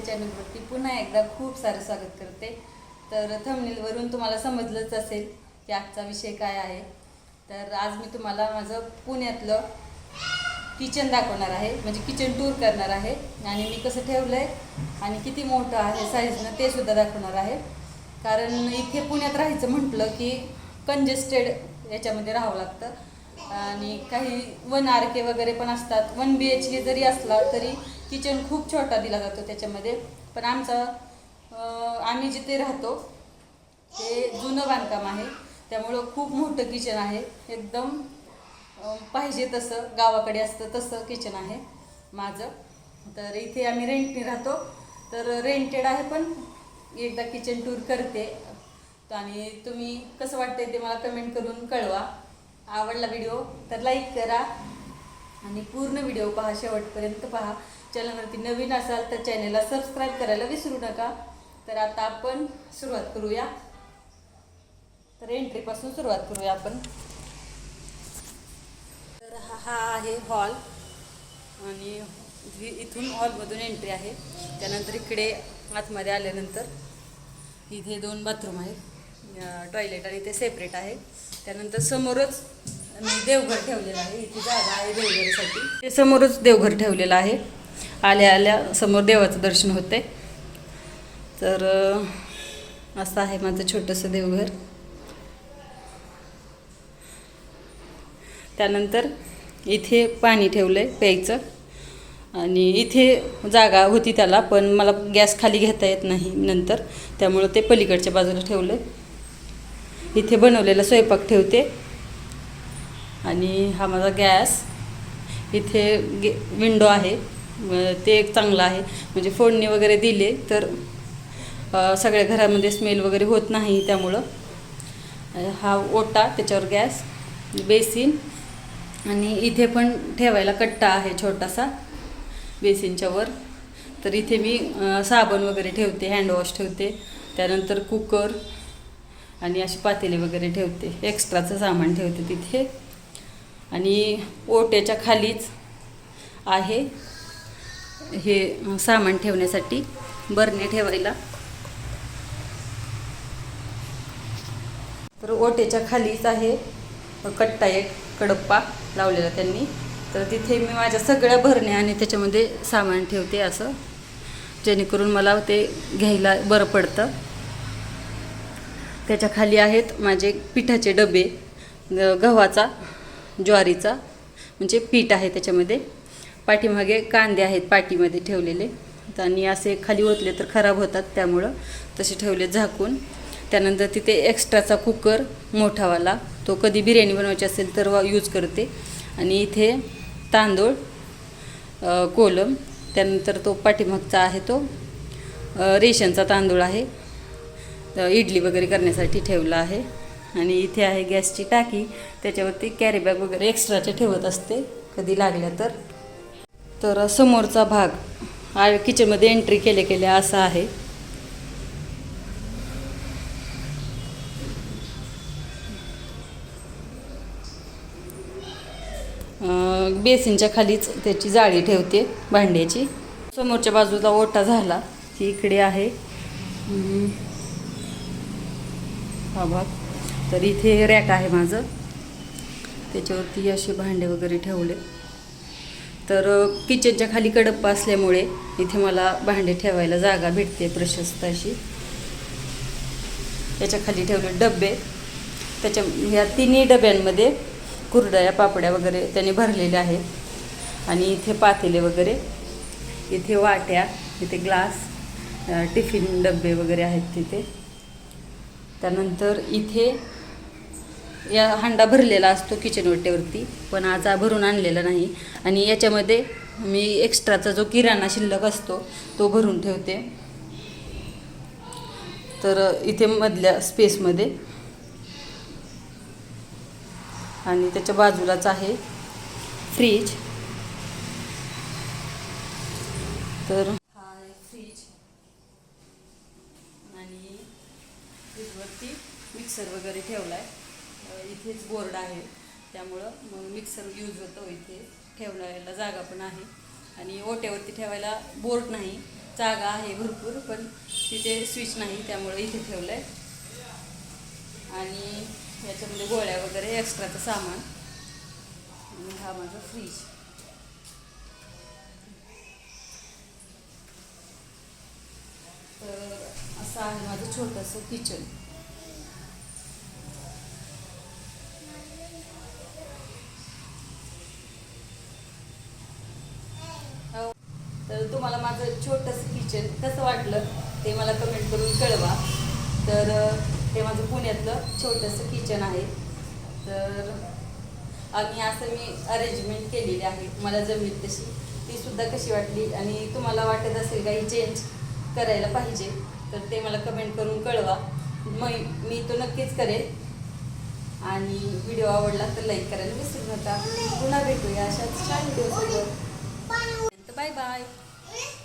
मी आपल्या चॅनलवरती पुन्हा एकदा खूप सारं स्वागत करते. तर थंबनेलवरून तुम्हाला समजलंच असेल की आजचा विषय काय आहे. तर आज मी तुम्हाला माझं पुण्यातलं किचन दाखवणार आहे. म्हणजे किचन टूर करणार आहे. आणि मी कसं ठेवलं आहे आणि किती मोठं आहे साईजनं ते सुद्धा दाखवणार आहे. कारण इथे पुण्यात राहायचं म्हटलं की कंजेस्टेड याच्यामध्ये राहावं लागतं. आणि काही वन आर के वगैरे पण असतात. वन बी एच के जरी असला तरी किचन खूप छोटा दिला जातो त्याच्यामध्ये. पण आमचा आम्ही जिथे राहतो ते जुनं बांधकाम आहे. त्यामुळं खूप मोठं किचन आहे. एकदम पाहिजे तसं गावाकडे असतं तसं किचन आहे माझं. तर इथे आम्ही रेंटने राहतो. तर रेंटेड आहे पण एकदा किचन टूर करते. आणि तुम्ही कसं वाटतंय ते मला कमेंट करून कळवा. आवडला व्हिडिओ तर लाईक करा. आणि पूर्ण व्हिडिओ पहा शेवटपर्यंत पहा. चॅनलवरती नवीन असाल तर चॅनलला सबस्क्राईब करायला विसरू नका. तर आता आपण सुरुवात करूया. तर एंट्रीपासून सुरुवात करूया आपण. तर हा हा आहे हॉल आणि इथून हॉलमधून एंट्री आहे. त्यानंतर इकडे आतमध्ये आल्यानंतर इथे दोन बाथरूम आहेत. टॉयलेट आणि ते सेपरेट आहे. त्यानंतर समोरच देवघर ठेवलेलं आहे. इथे जागा आहे देवघरसाठी. ते समोरच देवघर ठेवलेलं आहे. आल्या आल्या समोर देवाचं दर्शन होते. तर असं आहे माझं छोटंसं देवघर. त्यानंतर इथे पाणी ठेवलं आहे प्यायचं. आणि इथे जागा होती त्याला पण मला गॅस खाली घेता येत नाही नंतर. त्यामुळं ते पलीकडच्या बाजूला ठेवलं इथे बनवलेला स्वयंपाक ठेवते. आणि हा माझा गॅस. इथे गे विंडो आहे. ते एक चांगलं आहे. म्हणजे फोडणी वगैरे दिले तर सगळ्या घरामध्ये स्मेल वगैरे होत नाही त्यामुळं. हा ओटा त्याच्यावर गॅस बेसिन आणि इथे पण ठेवायला कट्टा आहे छोटासा बेसिनच्या वर. तर इथे मी साबण वगैरे ठेवते हँडवॉश ठेवते. त्यानंतर कुकर आणि अशी पातेले वगैरे ठेवते. एक्स्ट्राचं सामान ठेवते तिथे. आणि ओट्याच्या खालीच आहे हे सामान ठेवण्यासाठी बरणे ठेवायला. तर ओट्याच्या खालीच आहे कट्टा एक कडप्पा लावलेला त्यांनी. तर तिथे मी माझ्या सगळ्या भरण्या आणि त्याच्यामध्ये सामान ठेवते असं. जेणेकरून मला ते घ्यायला बरं पडतं. त्याच्याखाली आहेत माझे पिठाचे डबे गव्हाचा ज्वारीचा म्हणजे पीठ आहे त्याच्यामध्ये. पाठीमागे कांदे आहेत पाटीमध्ये ठेवलेले. आणि असे खाली ओतले तर खराब होतात त्यामुळं तसे ठेवले झाकून. त्यानंतर तिथे एक्स्ट्राचा कुकर मोठावाला तो कधी बिर्याणी बनवायची असेल तर वा यूज करते. आणि इथे तांदूळ कोलम त्यानंतर तो पाठीमागचा आहे तो रेशनचा तांदूळ आहे. इडली वगैरे करण्यासाठी ठेवला आहे. आणि इथे आहे गॅसची टाकी त्याच्यावरती कॅरीबॅग वगैरे एक्स्ट्राचे ठेवत असते कधी लागल्या तर. तर समोरचा भाग आ किचनमध्ये एंट्री केले केले असा आहे. बेसिनच्या खालीच त्याची जाळी ठेवते भांड्याची. समोरच्या बाजूला ओटा झाला ती इकडे आहे. हा भाग. तर इथे रॅक आहे माझं. त्याच्यावरती असे भांडे वगैरे ठेवले. तर किचनच्या खाली कडप्पा असल्यामुळे इथे मला भांडे ठेवायला जागा भेटते प्रशस्त अशी. याच्या खाली ठेवले डबे. त्याच्या ह्या तिन्ही डब्यांमध्ये कुरडया पापड्या वगैरे त्याने भरलेल्या आहेत. आणि इथे पातेले वगैरे इथे वाट्या इथे ग्लास टिफिन डबे वगैरे आहेत तिथे. त्यानंतर इथे या हांडा भरलेला असतो किचन ओट्यावरती पण आज हा भरून आणलेला नाही. आणि याच्यामध्ये मी एक्स्ट्राचा जो किराणा शिल्लक असतो तो भरून ठेवते. तर इथे मधल्या स्पेसमध्ये आणि त्याच्या बाजूलाच आहे फ्रीज तर हा फ्रीज आणि फ्रीजवरती मिक्सर वगैरे ठेवला आहे इथेच बोर्ड आहे. त्यामुळं मग मिक्सर यूज होतो इथे. ठेवण्याला जागा पण आहे. आणि ओट्यावरती ठेवायला बोर्ड नाही. जागा आहे भरपूर पण तिथे स्विच नाही. त्यामुळं इथे ठेवलं आहे आणि याच्यामध्ये गोळ्या वगैरे एक्स्ट्राचं सामान. आणि हा माझा फ्रीज तर असं आहे माझं छोटंसं किचन हो. तर तुम्हाला माझं छोटंसं किचन कसं वाटलं ते मला कमेंट करून कळवा. तर हे माझं पुण्यातलं छोटंसं किचन आहे. तर आणि असं मी अरेंजमेंट केलेली आहे. मला जमेल तशी. ती सुद्धा कशी वाटली आणि तुम्हाला वाटत असेल काही चेंज करायला पाहिजे तर ते मला कमेंट करून कळवा. मग मी तो नक्कीच करेन. आणि व्हिडिओ आवडला तर लाईक करायला विसरू नका. पुन्हा भेटूया अशाच छान व्हिडिओ बाय बाय Yeah.